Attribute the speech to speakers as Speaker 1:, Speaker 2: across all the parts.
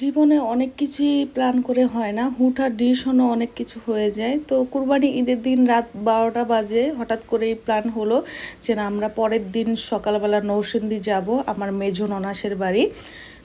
Speaker 1: জীবনে অনেক কিছুই প্ল্যান করে হয় না। হুঠার ডিসনও অনেক কিছু হয়ে যায়। তো কুরবানি ঈদের দিন রাত বারোটা বাজে হঠাৎ করেই প্ল্যান হলো যে না, আমরা পরের দিন সকালবেলা নৌসিন্দি যাব, আমার মেজো ননাসের বাড়ি।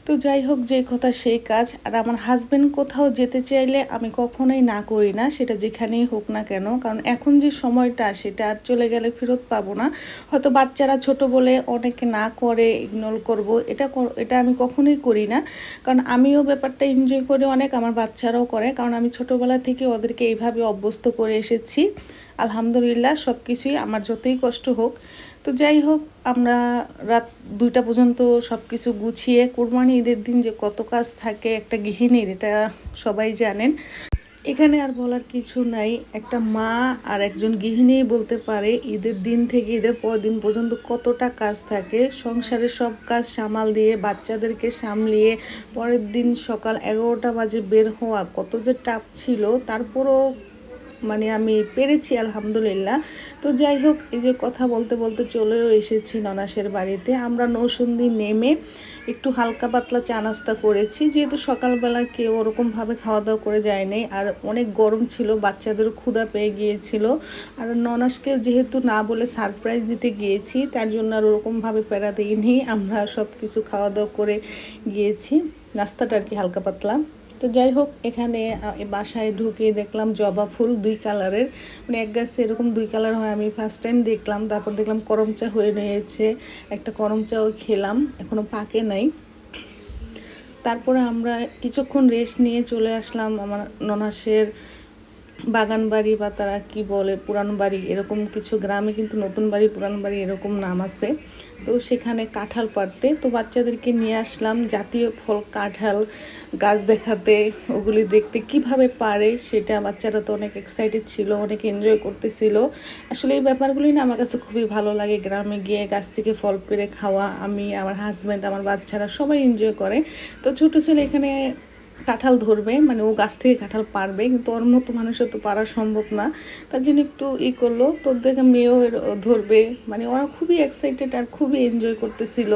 Speaker 1: তো যাই হোক, যে কথা সেই কাজ। আর আমার হাজব্যান্ড কোথাও যেতে চাইলে আমি কখনোই না করি না, সেটা যেখানেই হোক না কেন। কারণ এখন যে সময়টা, সেটা আর চলে গেলে ফেরত পাবো না। হয়তো বাচ্চারা ছোট বলে অনেকে না করে ইগনোর করব। এটা এটা আমি কখনোই করি না। কারণ আমিও ব্যাপারটা এনজয় করে অনেক, আমার বাচ্চারাও করে। কারণ আমি ছোটোবেলা থেকে ওদেরকে এইভাবে অভ্যস্ত করে এসেছি। আলহামদুলিল্লাহ সব কিছুই আমার যতই কষ্ট হোক। তো যাই হোক, আমরা রাত দুইটা পর্যন্ত সব কিছু গুছিয়ে কোরবানি ঈদের দিন যে কত কাজ থাকে, একটা গৃহিণীর, এটা সবাই জানেন। এখানে আর বলার কিছু নাই। একটা মা আর একজন গৃহিণী বলতে পারে, ঈদের দিন থেকে ঈদের পর দিন পর্যন্ত কতটা কাজ থাকে। সংসারের সব কাজ সামাল দিয়ে, বাচ্চাদেরকে সামলিয়ে, পরের দিন সকাল এগারোটা বাজে বের হওয়া, কত যে টাপ ছিল, তারপরও মানে আমি পেরেছি, আলহামদুলিল্লাহ। তো যাই হোক, এই যে কথা বলতে বলতে চলেও এসেছি ননাসের বাড়িতে। আমরা নৌসন্দি নেমে একটু হালকা পাতলা চা নাস্তা করেছি। যেহেতু সকালবেলা কেউ ওরকমভাবে খাওয়া দাওয়া করে যায়নি, আর অনেক গরম ছিল, বাচ্চাদেরও ক্ষুধা পেয়ে গিয়েছিল। আর ননাসকে যেহেতু না বলে সারপ্রাইজ দিতে গিয়েছি, তার জন্য আর ওরকমভাবে প্যারা দিইনি। আমরা সব কিছু খাওয়া দাওয়া করে গিয়েছি। নাস্তাটা আর কি হালকা পাতলা। তো যাই হোক, এখানে বাসায় ঢুকে দেখলাম জবা ফুল দুই কালারের। মানে এক গাছে এরকম দুই কালার হয়, আমি ফার্স্ট টাইম দেখলাম, তারপর দেখলাম করমচা হয়ে রয়েছে। একটা করমচাও খেলাম এখনও পাকে নাই। তারপরে আমরা কিছুক্ষণ রেস্ট নিয়ে চলে আসলাম আমার ননাসের বাগান বাড়ি বা তারা কি বলে পুরান বাড়ি এরকম কিছু গ্রামে কিন্তু নতুন বাড়ি, পুরান বাড়ি এরকম নাম আছে। তো সেখানে কাঁঠাল পাড়তে। তো বাচ্চাদেরকে নিয়ে আসলাম জাতীয় ফল কাঁঠাল, গাছ দেখাতে, ওগুলি দেখতে কীভাবে পারে সেটা বাচ্চারা তো অনেক এক্সাইটেড ছিল, অনেক এনজয় করতেছিল। আসলে এই ব্যাপারগুলি না আমার কাছে খুবই ভালো লাগে। গ্রামে গিয়ে গাছ থেকে ফল পেড়ে খাওয়া, আমি, আমার হাজব্যান্ড আমার বাচ্চারা সবাই এনজয় করে। তো ছোটো ছেলে এখানে কাঁঠাল ধরবে মানে ও গাছ থেকে কাঁঠাল পারবে, কিন্তু ওর মতো মানুষের তো পারা সম্ভব না। তার জন্য একটু ই করল, তো দেখে মেয়েও ধরবে। মানে ওরা খুবই এক্সাইটেড আর খুবই এনজয় করতেছিল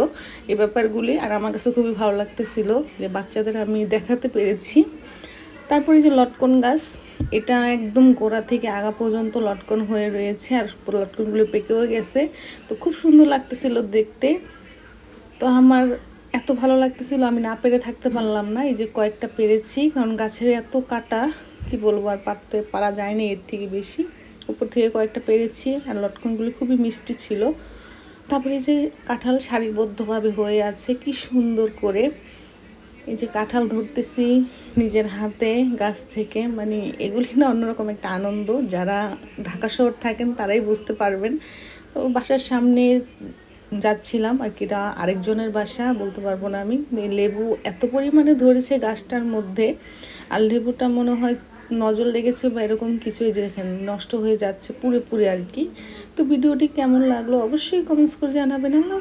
Speaker 1: এই ব্যাপারগুলি, আর আমার কাছে খুবই ভালো লাগতেছিল যে বাচ্চাদের আমি দেখাতে পেরেছি। তারপরে যে লটকন গাছ, এটা একদম গোড়া থেকে আগা পর্যন্ত লটকন হয়ে রয়েছে, আর লটকনগুলো পেকেও গেছে। তো খুব সুন্দর লাগতেছিল দেখতে। তো আমার এত ভালো লাগতেছিল, আমি না পেরে থাকতে পারলাম না। এই যে কয়েকটা পেরেছি, কারণ গাছের এত কাটা, কি বলব, আর পারতে, পারা যায়নি এর থেকে বেশি। উপর থেকে কয়েকটা পেরেছি, আর লটকনগুলি খুবই মিষ্টি ছিল। তারপরে এই যে কাঁঠাল সারিবদ্ধভাবে হয়ে আছে, কি সুন্দর করে। এই যে কাঁঠাল ধরতেছি নিজের হাতে, গাছ থেকে। মানে এগুলি না অন্যরকম একটা আনন্দ। যারা ঢাকা শহর থাকেন, তারাই বুঝতে পারবেন। তো বাসার সামনে যাচ্ছিলাম আর কি, এটা আরেকজনের বাসা, বলতে পারব না আমি। লেবু এত পরিমাণে ধরেছে গাছটার মধ্যে, আর লেবুটা মনে হয় নজর লেগেছে বা এরকম কিছুই যে দেখেন, নষ্ট হয়ে যাচ্ছে পুরোপুরি আর কি। তো ভিডিওটি কেমন লাগল অবশ্যই কমেন্টস করে জানাবেন। আল্লাহ